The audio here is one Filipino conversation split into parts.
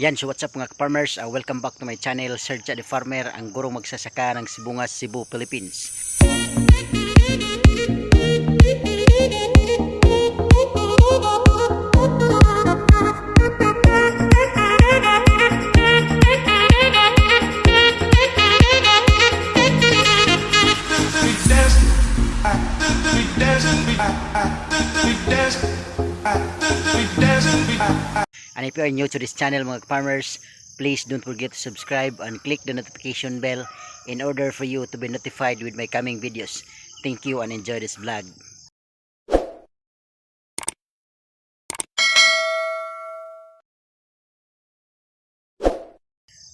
Yan, so what's up mga farmers? Uh, welcome back to my channel, Serge the Farmer, ang gurong magsasaka ng Sibungas, Cebu, Philippines. And if you are new to this channel mga farmers, please don't forget to subscribe and click the notification bell in order for you to be notified with my coming videos. Thank you and enjoy this vlog.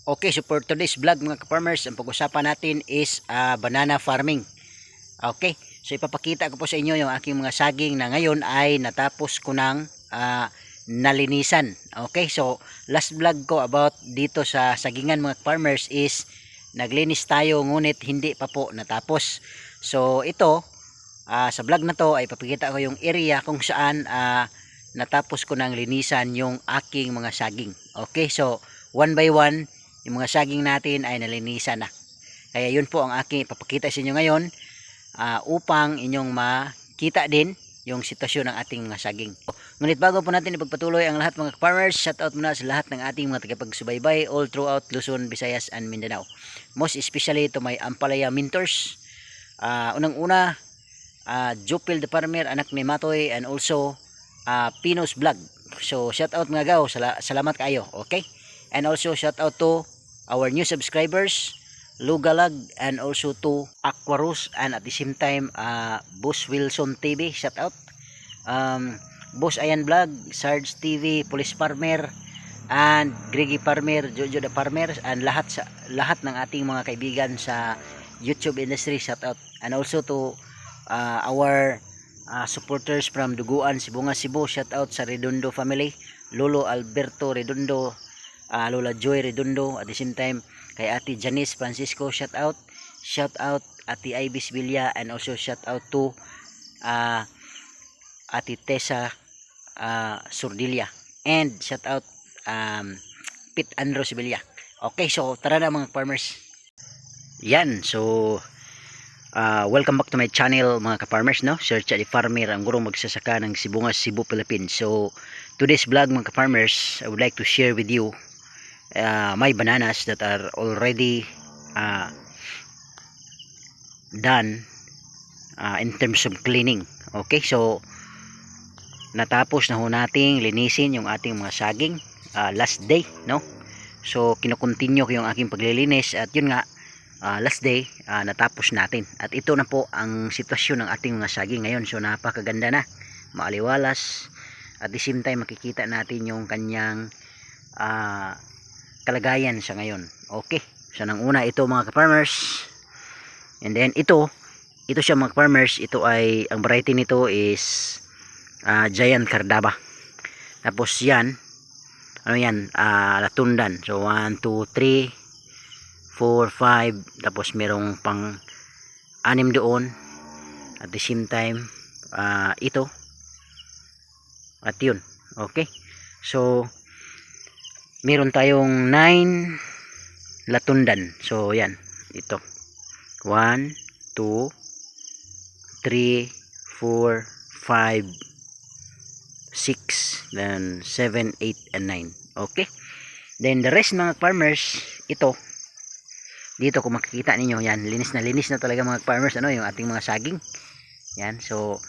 Okay, so for today's vlog mga farmers, ang pag-usapan natin is ah, banana farming. Okay, so ipapakita ko po sa inyo yung aking mga saging na ngayon ay natapos ko ng ah, nalinisan. Okay, so last vlog ko about dito sa sagingan mga farmers is naglinis tayo ngunit hindi pa po natapos. So ito, ah, sa vlog na to ay papakita ko yung area kung saan ah, natapos ko ng linisan yung aking mga saging. Okay, so one by one, yung mga saging natin ay nalinisan na. Kaya yun po ang aking ipapakita sa inyo ngayon ah, upang inyong makita din yung sitwasyon ng ating mga saging. Ngunit bago po natin ipagpatuloy ang lahat mga farmers, shout out muna sa lahat ng ating mga tagapagsubaybay all throughout Luzon, Visayas, and Mindanao. Most especially to my Ampalaya Mentors. Ah, unang-una, uh, Jupil the Farmer, anak ni Matoy, and also ah, Pinos Vlog. So, shout out mga gaw, Sala- salamat kayo, okay? And also, shout out to our new subscribers, Lugalag, and also to Aquarus, and at the same time, uh, Boss Wilson TV, shout out. Um, Boss Ayan Vlog, Sarge TV, Police Farmer, and Griggy Farmer, Jojo the Farmer, and lahat sa lahat ng ating mga kaibigan sa YouTube industry, shout out. And also to uh, our uh, supporters from Duguan, Sibunga, Cebu, shout out sa Redondo family, Lolo Alberto Redondo, uh, Lola Joy Redondo, at the same time kay Ate Janice Francisco, shout out. Shout out Ate Ibis Villa and also shout out to uh, Ate Tessa uh, Surdilia and shout out um, Pit Andros Villa. Okay, so tara na mga farmers. Yan, so uh, welcome back to my channel mga ka-farmers, no? Search the Farmer, ang gurong magsasaka ng Sibungas, Cebu, Philippines. So, today's vlog mga ka-farmers, I would like to share with you uh, my bananas that are already uh, done uh, in terms of cleaning. Okay, so natapos na ho nating linisin yung ating mga saging uh, last day, no? So, kinokontinue ko yung aking paglilinis at yun nga, uh, last day, uh, natapos natin. At ito na po ang sitwasyon ng ating mga saging ngayon. So, napakaganda na. Maaliwalas. At the same time, makikita natin yung kanyang uh, kalagayan sa ngayon. Okay. So, nang una, ito mga ka-farmers. And then, ito, ito siya mga farmers. Ito ay, ang variety nito is uh, Giant Cardaba. Tapos yan, ano yan, uh, latundan. So, 1, 2, 3, 4, 5. Tapos merong pang anim doon. At the same time, uh, ito. At yun. Okay. So, meron tayong 9 latundan. So, yan. Ito. 1, 2, 3, 4, 5, 6, then 7, 8, and 9. Okay. Then the rest mga farmers, ito. Dito kung makikita ninyo, yan, linis na linis na talaga mga farmers, ano, yung ating mga saging. Yan, so,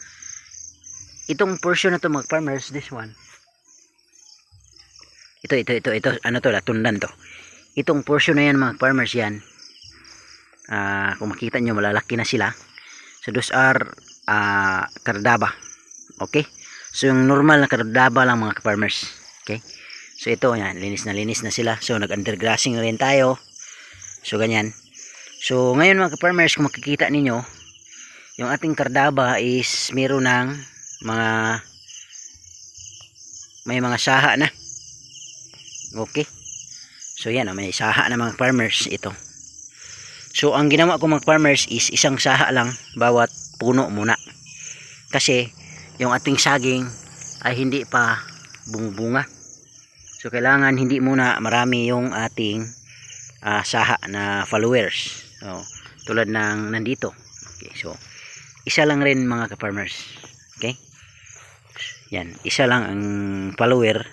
itong portion na to mga farmers, this one. Ito, ito, ito, ito, ano to, latundan to. Itong portion na yan mga farmers, yan. Ah, kung makita nyo, malalaki na sila. So, those are ah, kardaba. Okay? So, yung normal na kardaba lang mga farmers. Okay? So, ito, yan, linis na linis na sila. So, nag-undergrassing na rin tayo. So, ganyan. So, ngayon mga farmers, kung makikita ninyo, yung ating kardaba is meron ng mga may mga saha na. Okay? So, yan, oh, may saha na mga farmers ito. So, ang ginawa ko mga farmers is isang saha lang bawat puno muna. Kasi, yung ating saging ay hindi pa bumubunga. So, kailangan hindi muna marami yung ating ah, saha na followers. So, tulad ng nandito. Okay, so isa lang rin mga ka-farmers. Okay? Yan, isa lang ang follower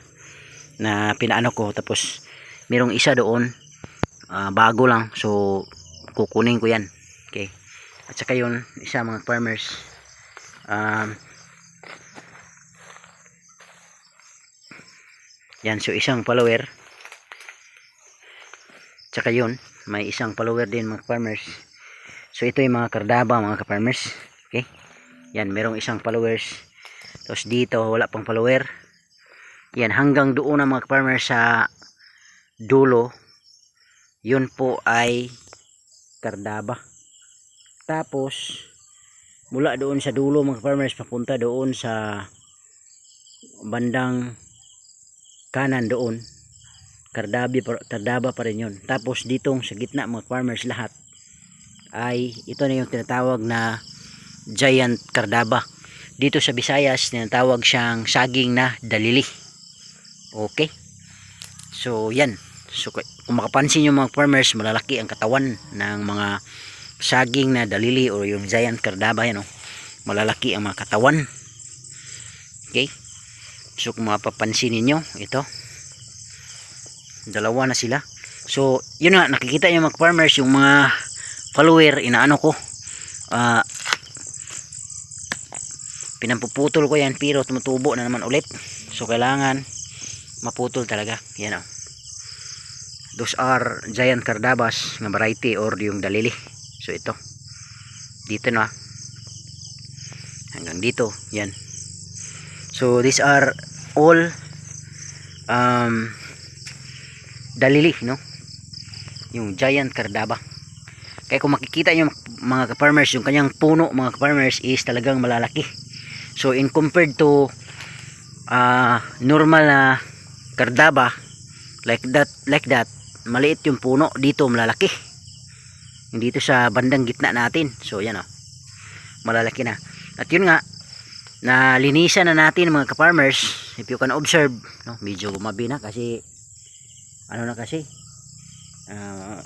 na pinaano ko tapos merong isa doon ah, bago lang. So kukunin ko 'yan. Okay? At saka yun, isa mga farmers um, yan so isang follower. Tsaka yun may isang follower din mga farmers so ito yung mga kardaba mga farmers okay? Yan merong isang followers. Tapos dito wala pang follower. Yan hanggang doon ang mga farmers sa dulo. Yun po ay kardaba. Tapos mula doon sa dulo mga farmers papunta doon sa bandang kanan doon. Kardabi kardaba pa rin yun. Tapos ditong sa gitna mga farmers lahat ay ito na yung tinatawag na giant kardaba. Dito sa Visayas tinatawag siyang saging na dalili. Okay? So yan. So kung makapansin yung mga farmers malalaki ang katawan ng mga saging na dalili o yung giant kardaba yan oh. malalaki ang mga katawan. Okay so kung mapapansin ninyo ito. Dalawa na sila. So yun nga nakikita yung mga farmers yung mga follower inaano ko. Ah pinampuputol ko yan pero tumutubo na naman ulit. So kailangan maputol talaga. Yan oh. those are giant kardabas na variety or yung dalili. So ito. Dito na. Hanggang dito. Yan so these are all um, dalili no? Yung giant kardaba kaya kung makikita yung mga farmers yung kanyang puno mga farmers is talagang malalaki. So in compared to ah, normal na kardaba like that like that maliit yung puno dito malalaki. Yung dito sa bandang gitna natin. So yan o malalaki na. At yun nga na linisan na natin mga ka-farmers. If you can observe no, medyo gumabi na kasi ano na kasi ah,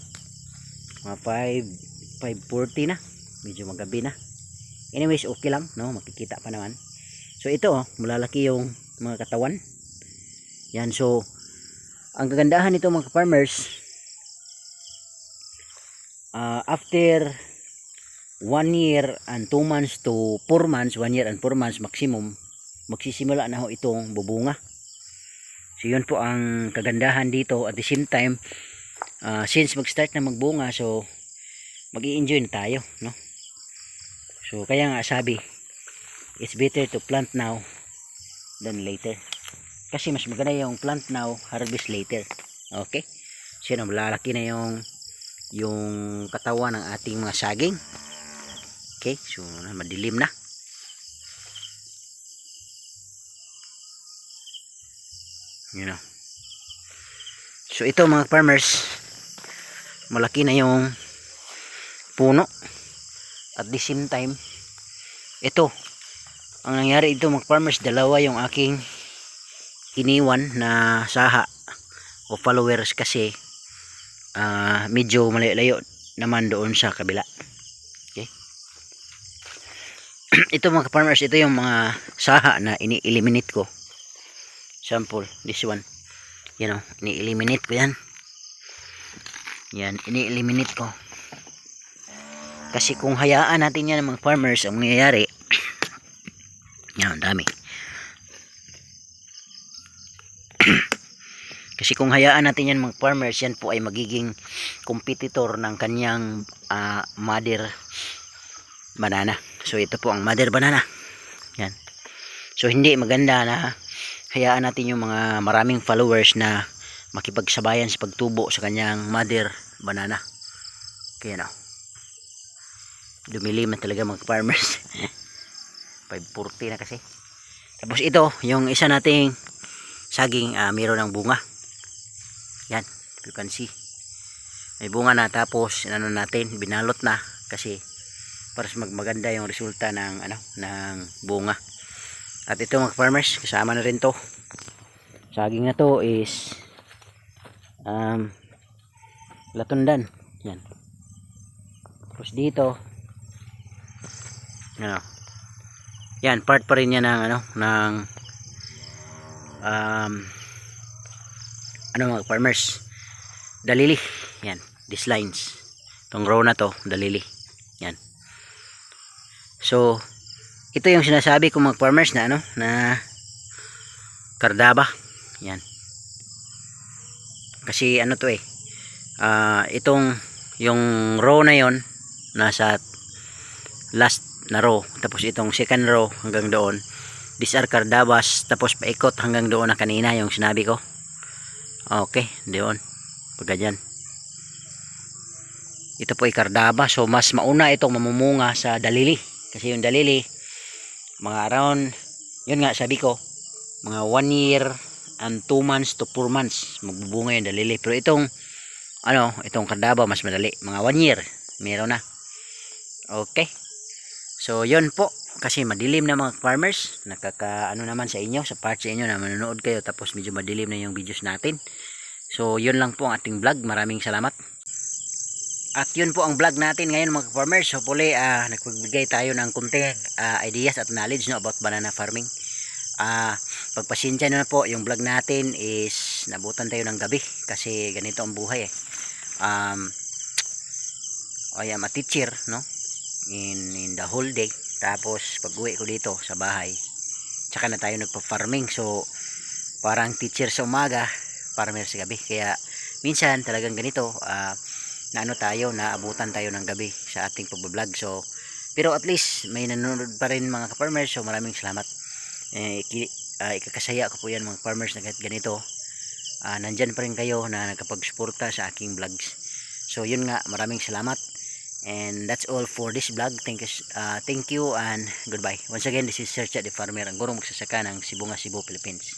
mga 5 5.40 na. Medyo magabi na. Anyways okay lang no makikita pa naman. So ito oh, malalaki yung mga katawan. Yan so ang kagandahan nito mga farmers uh, after 1 year and 2 months to 4 months 1 year and 4 months maximum magsisimula na ho itong bubunga. So yun po ang kagandahan dito. At the same time uh, since mag start na magbunga so mag enjoy na tayo no? So kaya nga sabi it's better to plant now than later. Kasi mas maganda yung plant now harvest later. Okay? So yun malalaki na yung yung katawan ng ating mga saging okay so madilim na. You know. So ito mga farmers malaki na yung puno. At the same time ito ang nangyari ito mga farmers dalawa yung aking iniwan na saha o followers kasi ah, medyo malayo naman doon sa kabila ito mga farmers ito yung mga saha na ini-eliminate ko. Sample this one. You know ini-eliminate ko yan. Yan ini-eliminate ko. Kasi kung hayaan natin yan mga farmers ang mangyayari yan dami. Kasi kung hayaan natin yan mga farmers yan po ay magiging competitor ng kanyang ah, mother banana. So ito po ang mother banana. Yan. So hindi maganda na hayaan natin yung mga maraming followers na makipagsabayan sa pagtubo sa kanyang mother banana. Kaya na. Dumilim na talaga mga farmers. 540 na kasi. Tapos ito yung isa nating saging uh, mayroon ng bunga. Yan you can see. May bunga na tapos ano natin binalot na kasi para magmaganda yung resulta ng ano ng bunga. At ito mga farmers kasama na rin to. Saging na to is um, latundan. Yan. Tapos dito ano yan part pa rin yan ng ano ng um, ano mga farmers? Dalili. Yan these lines. Tong row na to dalili. Yan so ito yung sinasabi ko mga farmers na ano na kardaba. Yan. Kasi ano to eh ah, itong yung row na yon nasa last na row. Tapos itong second row hanggang doon these are kardabas. Tapos paikot hanggang doon na kanina yung sinabi ko. Okay doon. Pagka ito po ay kardaba. So mas mauna itong mamumunga sa dalili kasi yung dalili mga around yun nga sabi ko mga 1 year and 2 months to 4 months magbubunga yung dalili. Pero itong ano itong kardaba mas madali. Mga 1 year meron na. Okay. So yun po. Kasi madilim na mga farmers. Nakaka ano naman sa inyo sa part sa inyo na manonood kayo tapos medyo madilim na yung videos natin. So yun lang po ang ating vlog. Maraming salamat at yun po ang vlog natin ngayon mga farmers hopefully uh, nagpagbigay tayo ng kunting ah, ideas at knowledge no, about banana farming. Ah pagpasensya na po yung vlog natin is nabutan tayo ng gabi kasi ganito ang buhay eh. Um, I am a teacher no in, in the whole day. Tapos pag uwi ko dito sa bahay tsaka na tayo nagpa-farming. So parang teacher sa umaga farmer sa gabi. Kaya minsan talagang ganito ah, na ano tayo naabutan tayo ng gabi sa ating pagbablog. So pero at least may nanonood pa rin mga farmers so maraming salamat. Eh, iki, ah, ikakasaya ko po yan mga farmers na ganito ah, nandyan pa rin kayo na nakapagsuporta sa aking vlogs. So yun nga maraming salamat. And that's all for this vlog. Thank you uh, thank you and goodbye. Once again this is Sir Chat the Farmer ang gurong magsasaka ng Sibunga Cebu Philippines